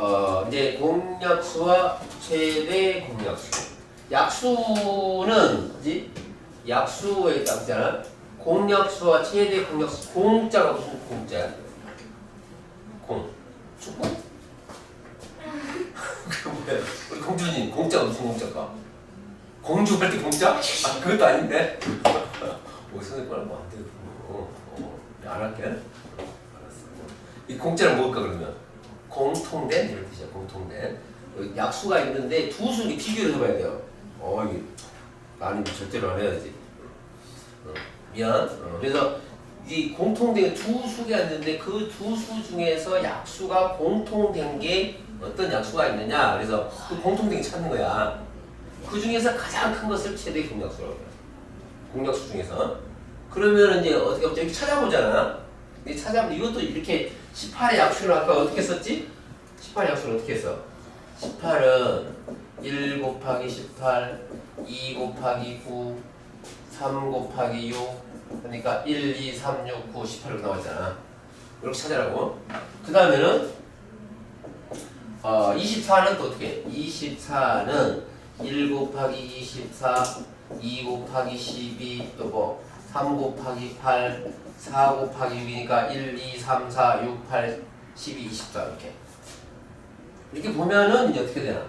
어, 이제 공약수와 최대 공약수. 약수는 뭐지? 약수에 있잖아. 공약수와 최대 공약수. 공자가 무슨 공자야? 공. 축구? 그? 우리 공주님 공자가 무슨 공자가? 공주 할 때 공자? 아 그것도 아닌데. 오 선생님 말하면 안 돼. 어, 어, 안 할게. 알았어. 이 공자는 뭘까 그러면? 공통된 이런 뜻이야. 공통된. 여기 약수가 있는데 두 수를 비교를 해봐야 돼요. 어 이게 나는 절대로 안 해야지. 어, 미안. 어, 그래서 이 공통된 두 수가 있는데 그 두 수 중에서 약수가 공통된 게 어떤 약수가 있느냐? 그래서 그 공통된 게 찾는 거야. 그 중에서 가장 큰 것을 최대 공약수라고 해요. 공약수 중에서. 그러면 이제 어떻게 찾아보잖아. 이 찾아보면 이것도 이렇게 18의 약수를 아까 어떻게 썼지? 18의 약수를 어떻게 했어? 18은 1 곱하기 18, 2 곱하기 9, 3 곱하기 6, 그러니까 1, 2, 3, 6, 9, 18로 나왔잖아. 이렇게 찾으라고. 그 다음에는 어, 24는 또 어떻게? 해? 24는 1 곱하기 24, 2 곱하기 12, 또 뭐, 3 곱하기 8, 4 곱하기 6이니까 1, 2, 3, 4, 6, 8, 12, 24 이렇게. 이렇게 보면은 이제 어떻게 되나?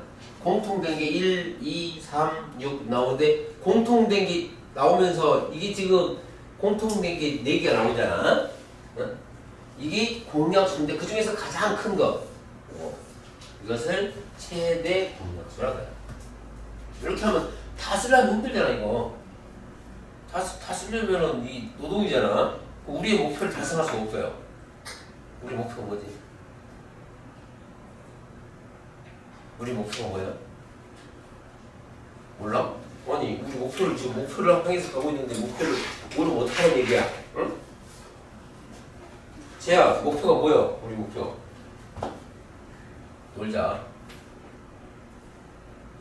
공통된 게 1, 2, 3, 6 나오는데 공통된 게 나오면서 이게 지금 공통된 게 4개가 나오잖아. 어? 이게 공약수인데 그 중에서 가장 큰 거. 어, 이것을 최대 공약수라고 해요. 이렇게 하면 다 쓰려면 힘들잖아 이거. 다, 쓰- 다 쓰려면은 이 노동이잖아. 우리의 목표를 달성할 수 없어요. 우리 목표가 뭐지? 우리 목표가 뭐야? 몰라? 아니 우리 목표를 지금 목표를 향해서 가고 있는데 목표를 모르면 어떡하는 얘기야? 응? 재야 목표가 뭐야? 우리 목표 놀자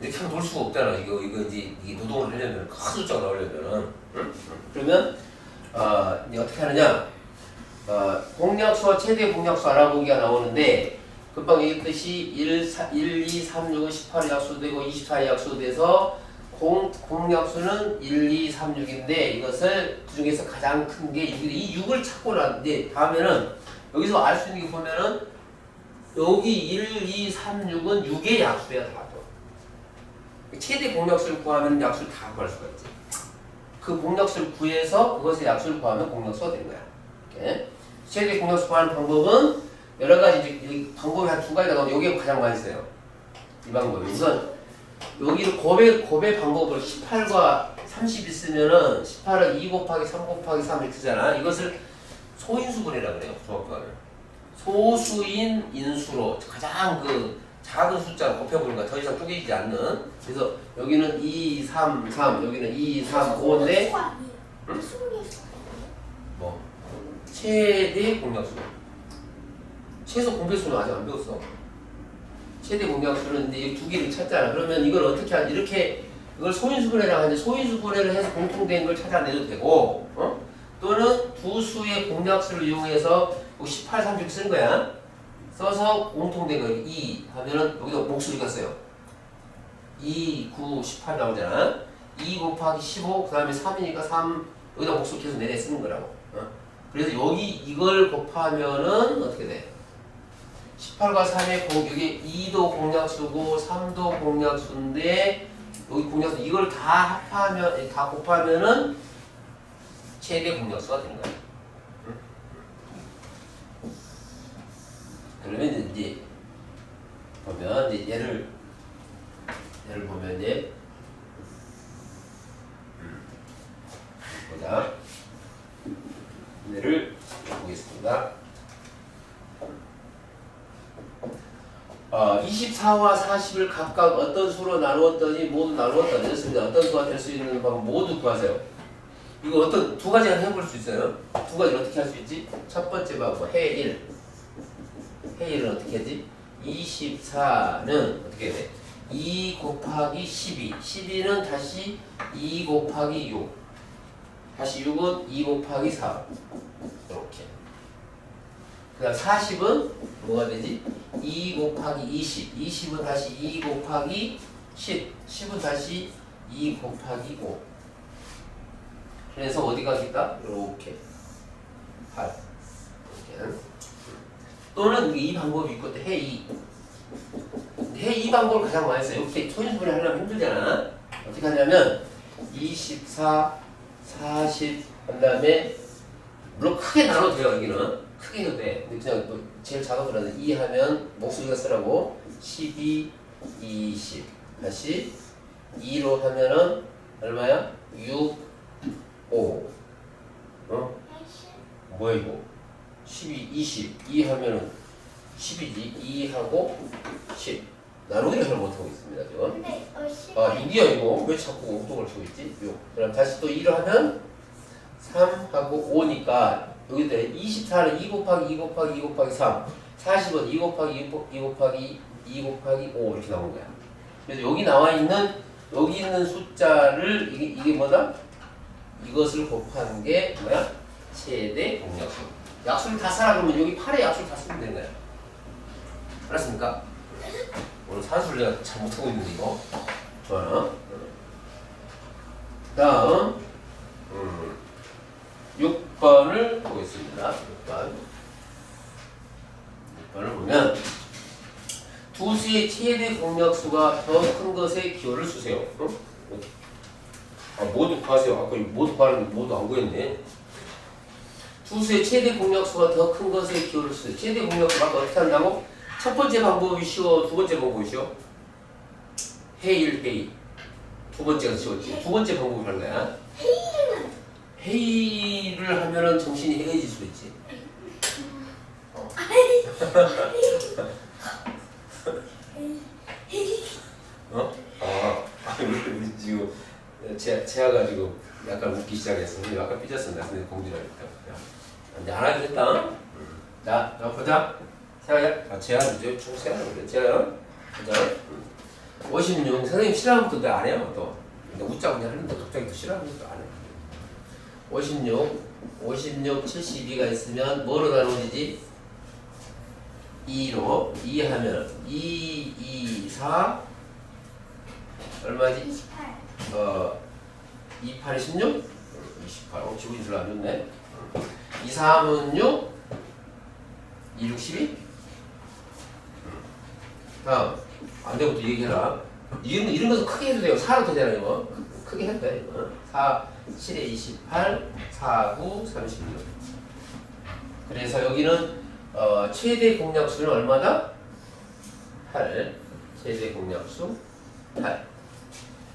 이렇게 하면 놀 수가 없잖아 이거 이거 이제 이게 노동을 하려면 큰 숫자가 나오려면은 응? 그러면 어, 이제 어떻게 하느냐 어, 공약수와 최대 공약수 알아보기가 나오는데 금방 얘기했듯이 1, 4, 1 2, 3, 6은 18의 약수되고 24의 약수돼서 공, 공약수는 1, 2, 3, 6인데 이것을 그 중에서 가장 큰 게 6, 이 6을 찾고 나는데 다음에는 여기서 알 수 있는 게 보면은 여기 1, 2, 3, 6은 6의 약수야. 최대 공약수를 구하면 약수를 다 구할 수가 있지. 그 공약수를 구해서 그것의 약수를 구하면 공약수가 되는 거야. 이렇게. 최대 공약수 구하는 방법은 여러 가지 방법이 한 두 가지가 나오는데 여기가 가장 많이 써요. 이 방법이 우선 여기를 곱의 곱의 방법을 18과 30 있으면은 18은 2 곱하기 3 곱하기 3 이렇게 쓰잖아. 이것을 소인수분해라 그래요. 조합관을. 소수인 인수로 가장 그 작은 숫자 곱해보는 거야. 더 이상 쪼개지지 않는. 그래서 여기는 2, 3, 3, 여기는 2, 3, 5인데 응? 뭐 최대 공약수. 최소 공배수는 아직 안 배웠어. 최대 공약수는 이제 이두 개를 찾잖아. 그러면 이걸 어떻게 하지? 이렇게 이걸 소인수분해라고 하는데 소인수분해를 해서 공통된 걸 찾아내도 되고, 어? 또는 두 수의 공약수를 이용해서 18, 36 쓰는 거야. 써서 공통된 거 2 하면은 여기다 목소리가 써요. 2, 9, 18 나오잖아. 2 곱하기 15, 그 다음에 3이니까 3 여기다 목소리 계속 내내 쓰는 거라고. 어? 그래서 여기 이걸 곱하면은 어떻게 돼? 18과 3의 공, 여기 2도 공약수고 3도 공약수인데 여기 공약수 이걸 다 합하면 다 곱하면은 최대 공약수가 되는 거야. 그러면 이제 보면 이제 얘를 얘를 보면 이제 음, 보자. 얘를 보겠습니다. 어, 24와 40을 각각 어떤 수로 나누었더니 모두 나누었다 되었습니다. 어떤 수가 될 수 있는 방법 모두 구하세요. 이거 어떤 두 가지 해볼 수 있어요. 두 가지 어떻게 할 수 있지? 첫 번째 방법 해 1. 해 1은 어떻게 하지? 24는 어떻게 돼? 2 곱하기 12. 12는 다시 2 곱하기 6. 다시 6은 2 곱하기 4. 이렇게. 그 다음 40은 뭐가 되지? 2 곱하기 20. 20은 다시 2 곱하기 10. 10은 다시 2 곱하기 5. 그래서 어디 가겠다? 이렇게. 8. 이렇게. 또는 이 방법이 있거든. 해 2. 해2 방법을 가장 많이 써요. 이렇게 초인수분해 하려면 힘들잖아. 어떻게 하냐면 24, 40, 그 다음에 물론 크게 나눠도 돼요 여기는 크게 해도 돼 근데 그냥 뭐 제일 작은 거라는 2 하면 목소리가 쓰라고 12, 20 다시 2로 하면은 얼마야? 6, 5 어? 뭐야 이거 12, 20 2 하면은 10이지. 2하고 10 나누기를 잘 못하고 있습니다 지금. 근데 어 시. 아 6이야 이거? 왜 자꾸 엉뚱을 쓰고 있지? 6 그럼 다시 또 2를 하면 3하고 5니까 여기다 24는 2 곱하기 2 곱하기 2 곱하기 3 40은 2 곱하기 2 곱- 2 곱하기 2 곱하기 5 이렇게 나오는 거야. 그래서 여기 나와 있는 여기 있는 숫자를 이게, 이게 뭐다? 이것을 곱하는 게 뭐야? 최대 공약수 약수를 다 써라 그러면 여기 8에 약수를 다 쓰면 거야 알았습니까? 오늘 산수를 내가 잘못하고 있는데 이거. 좋아요. 다음 음, 6번을 보겠습니다. 6번. 6번을 보면 두 수의 최대 공약수가 더 큰 것에 기호를 쓰세요. 어? 아, 모두 구하세요. 아까 모두 구하는데 모두 안 구했네 두 수의 최대 공약수가 더 큰 것에 기호를 쓰세요 최대 공약수가 아까 어떻게 한다고? 첫 번째 방법이 쉬워 두 번째 방법이 쉬워 해일 회의 두 번째가 쉬웠지 두 번째 방법을 하는 거야 회의를 하면은 정신이 해이질 수 있지 어. 어? 아, 아니 우리 지금 제, 제아가 지금 약간 웃기 시작했어. 근데 약간 삐졌어. 나 근데 했다. 이제 안 하기로 했다. 응? 자, 자 보자. 세아야. 아, 제아 이제 총 세아야 그래. 제아야. 보자. 응. 56. 선생님 싫어하면 또안 해요. 또. 근데 웃자고 그냥 하는데 갑자기 또 싫어하면 또안 해. 56. 56, 72가 있으면 뭐로 나누어지지? 2로 2 하면 2, 2, 4 얼마지? 28. 어, 2, 8이 16? 28. 어, 기분이 별로 안 좋네. 2, 3은 6? 2, 6, 12? 다음. 안 되고 또 얘기해라. 이런, 이런 것도 크게 해도 돼요. 4로 되잖아요, 이거. 크게 해도 돼, 이거. 4, 7에 28, 4, 9, 36. 그래서 여기는 어, 최대 공약수는 얼마다? 8. 최대 공약수 8.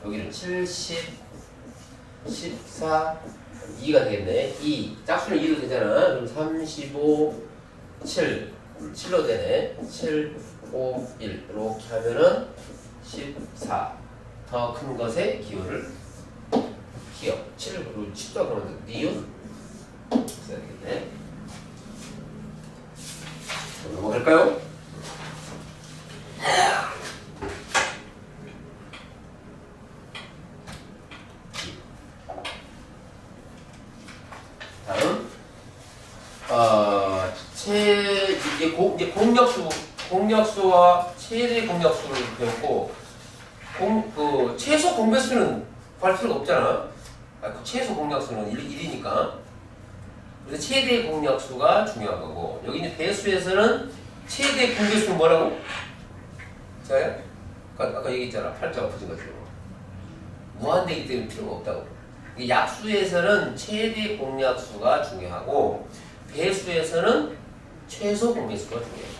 여기는 70, 14, 2가 되겠네. 2. 짝수는 2로 되잖아. 그럼 35, 7. 7로 되네. 7, 5, 1. 이렇게 하면은 14. 더 큰 것의 기호를 기억. 7을 그리고 10도 그러면 니은 써야 되겠네. 자, 넘어갈까요? 다음 어, 최 이제 공 이제 공력수 공력수와 최대 공력수를 배웠고 공 그 최소 공배수는 구할 필요가 없잖아. 아, 그 최소 공력수는 1, 1이니까. 그래서 최대 공력수가 중요한 거고 여기 있는 배수에서는 최대 공배수는 뭐라고? 자요? 아까, 아까 얘기했잖아. 팔자가 붙은 것처럼 무한대이기 때문에 필요가 없다고. 이 약수에서는 최대 공약수가 중요하고 배수에서는 최소 공배수가 중요해요.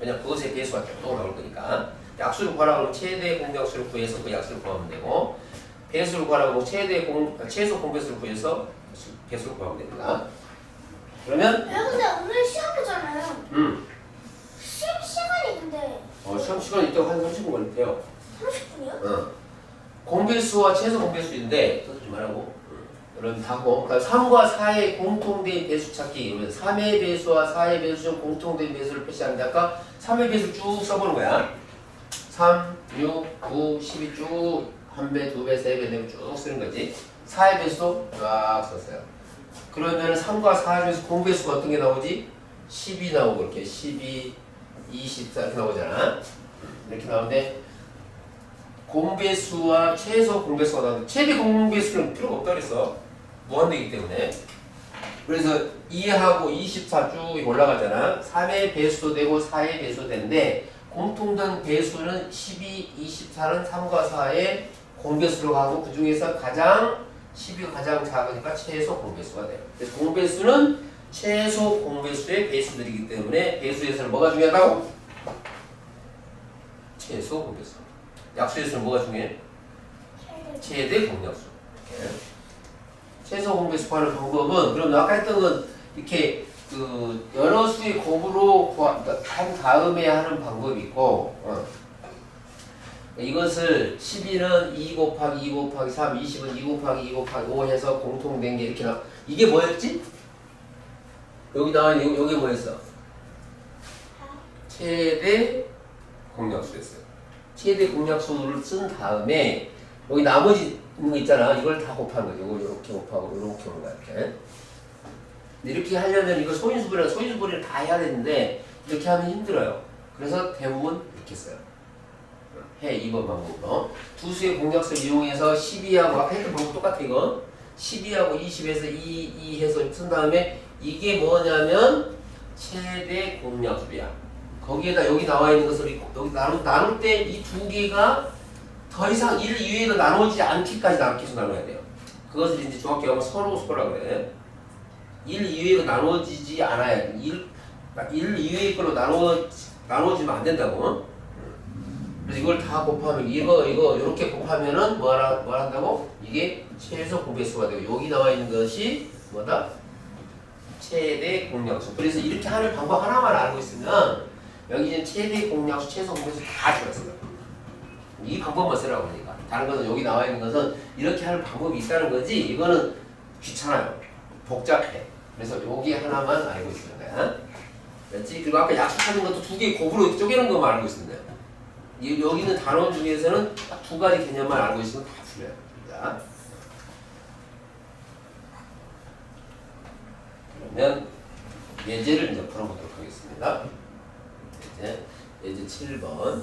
왜냐 그것의 배수가 또 나올 거니까 약수를 구하라고 하면 최대 공약수를 구해서 그 약수를 구하면 되고 배수를 구하라고 최대 공 아, 최소 공배수를 구해서 배수를 구하면 됩니다. 그러면 야 근데 오늘 시험 보잖아요. 음, 시험 시간이 근데 어, 시험 시간 있다고 한 30분 걸릴게요. 30분이요? 어. 공배수와 최소 공배수인데 그것도 말하고 여러분 다고 그러니까 3과 4의 공통된 배수 찾기 그러면 3의 배수와 4의 배수 중 공통된 배수를 표시하는데 아까 3의 배수 쭉 써보는 거야 3, 6, 9, 12 쭉 한 배, 두 배, 세 배, 네 배 쭉 쓰는 거지 4의 배수 쫙 썼어요 그러면 3과 4 중에서 공배수가 어떤 게 나오지? 12 나오고 이렇게 12, 24 이렇게 나오잖아. 이렇게 나오는데 공배수와 최소 공배수가 나오는데 최대 공배수는 필요가 없다 그랬어. 무한대이기 때문에. 그래서 2하고 24 쭉 올라가잖아. 3의 배수도 되고 4의 배수도 되는데 공통된 배수는 12, 24는 3과 4의 공배수로 가고 그 중에서 가장 10이 가장 작으니까 최소 공배수가 돼요. 그래서 공배수는 최소 공배수의 배수들이기 때문에 배수에서는 뭐가 중요하다고? 최소 공배수. 약수에서는 뭐가 중요해? 최대 공약수. 이렇게. 최소 공배수 구하는 방법은 그럼 아까 했던 건 이렇게 그 여러 수의 곱으로 구하- 한 다음에 하는 방법이 있고 어. 이것을 12는 2 곱하기 2 곱하기 3, 20은 2 곱하기 2 곱하기 5 해서 공통된 게 이렇게 나 이게 뭐였지? 여기 나와 있는 요- 요게 뭐였어? 최대 공약수였어요. 최대 공약수를 쓴 다음에 여기 나머지 있는 거 있잖아. 이걸 다 곱하는 거죠. 이걸 이렇게 곱하고 이렇게 오는 거야. 이렇게. 근데 이렇게 하려면 이거 소인수분이랑 소인수분리를 다 해야 되는데 이렇게 하면 힘들어요. 그래서 대부분 이렇게 써요. 해 2번 방법으로. 두 수의 공약수를 이용해서 12하고 아까 했던 방법 똑같아 이거 12하고 20에서 2, 2 해서 쓴 다음에 이게 뭐냐면 최대 공약수야. 거기에다 여기 나와 있는 것을 이- 여기 나눌, 나눌 때 이 두 개가 더 이상 1 이외로 나누지 않기까지 나 계속 나눠야 돼요. 그것을 이제 정확히 하면 서로 서라 그래. 1 이외로 나눠지지 않아야 돼. 1, 1 이외의 걸로 나눠, 나눠지면 안 된다고 그래서 이걸 다 곱하면 이거 이거 이렇게 곱하면은 뭐라 뭐 한다고? 이게 최소 공배수가 되고 여기 나와 있는 것이 뭐다? 최대 공약수. 그래서 이렇게 하는 방법 하나만 알고 있으면 여기 이제 최대 공약수, 최소 공배수 다 들었어요. 이 방법만 쓰라고 그러니까. 다른 것은 여기 나와 있는 것은 이렇게 하는 방법이 있다는 거지. 이거는 귀찮아요. 복잡해. 그래서 여기 하나만 알고 있는 거야. 그렇지? 그리고 아까 약속하는 것도 두 개 곱으로 쪼개는 것만 알고 있으면 돼요. 이- 여기는 단원 중에서는 딱 두 가지 개념만 알고 있으면 다 풀려요. 자. 그러면 예제를 이제 풀어보도록 하겠습니다. 예제, 예제 7번.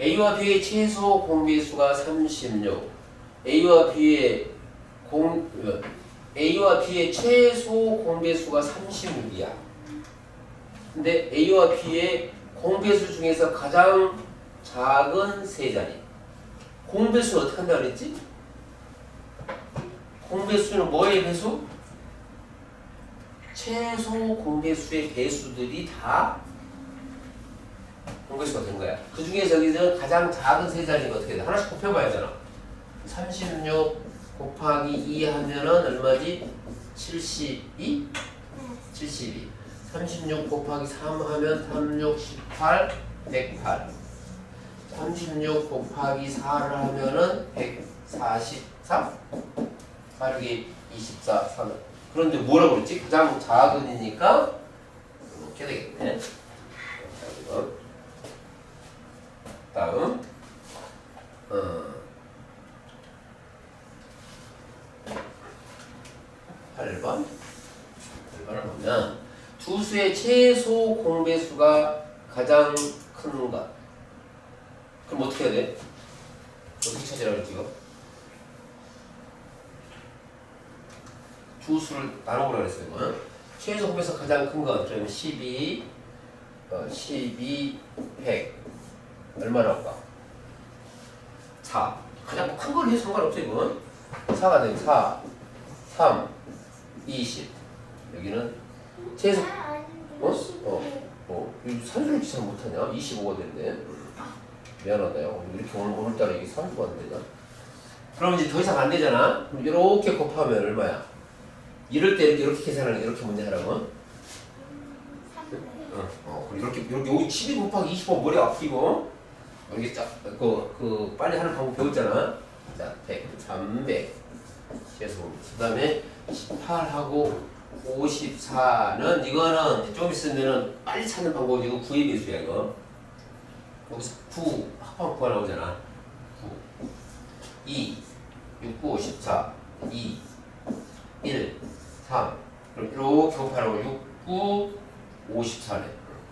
A와 B의 최소 공비수가 36. A와 B의 공 어, A와 B의 최소 공배수가 36이야. 근데 A와 B의 공배수 중에서 가장 작은 세 자리. 공배수는 어떻게 한다 그랬지? 공배수는 뭐의 배수? 최소 공배수의 배수들이 다 공배수가 된 거야. 그 중에서 여기서 가장 작은 세 자리가 어떻게 돼? 하나씩 곱해봐야 되잖아. 36 곱하기 2 하면은 얼마지? 72? 72. 36 곱하기 3 하면 36, 18, 108. 36 곱하기 4를 하면은 143. 4기 24, 3. 그런데 뭐라고 그랬지? 가장 작은이니까 이렇게 되겠네. 다음. 어. 8번. 8번을 보면 두 수의 최소 공배수가 가장 큰 것. 그럼 어떻게 해야 돼? 어떻게 찾으라고 그랬지 이거? 두 수를 나눠보라 그랬어요 이거. 최소 공배수 가장 큰 것. 그러면 12, 어, 12, 100. 얼마 나올까? 4. 그냥 큰 걸 해도 상관없어 이건. 4가 되면 4, 3, 20. 여기는 최소 어? 어. 어, 이 산수를 잘 못하냐? 25가 되는데. 미안하다, 요 이렇게 오늘, 오늘따라 이게 산수가 안 되냐? 그럼 이제 더 이상 안 되잖아? 이렇게 곱하면 얼마야? 이럴 때 이렇게, 이렇게 계산하는 게 이렇게 문제 하라고? 어, 어, 이렇게, 이렇게, 여기 12 곱하기 25 머리 아프고, 여기 짝, 그, 그, 빨리 하는 방법 배웠잖아? 자, 100, 300. 계속. 그 다음에 18하고 54는 이거는 좀 있으면은 빨리 찾는 방법이 이거 9의 배수야 이거 여기서 9 합방 9가 나오잖아 9 2 6 9 14 2 1 3 그럼 이렇게 곱하라고 6, 9, 54네.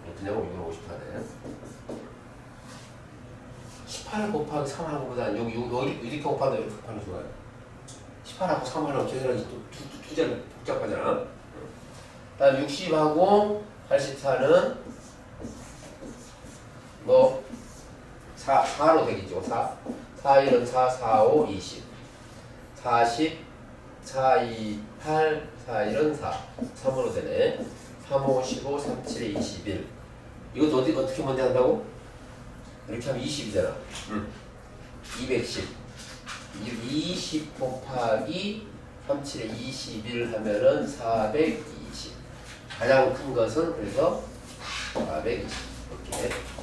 어떠냐고 6은 54네. 18 곱하기 3 하는 것보다 여기 6, 여기 이렇게 곱하다 이렇게 곱하는 게 좋아요. 18하고 3하고 계산하기 또 두, 두, 두 자리 복잡하잖아. 다음 60하고 84는 뭐 4, 4로 되겠죠. 4. 4, 1은 4, 4, 5, 20. 40, 4, 2, 8, 4, 1은 4. 3으로 되네. 3, 5, 15, 3, 7, 21. 이것도 어디, 어떻게 먼저 한다고? 이렇게 하면 20이잖아. 응. 210. 20 곱하기 3, 7에 21 하면은 420. 가장 큰 것은 그래서 420. 이렇게.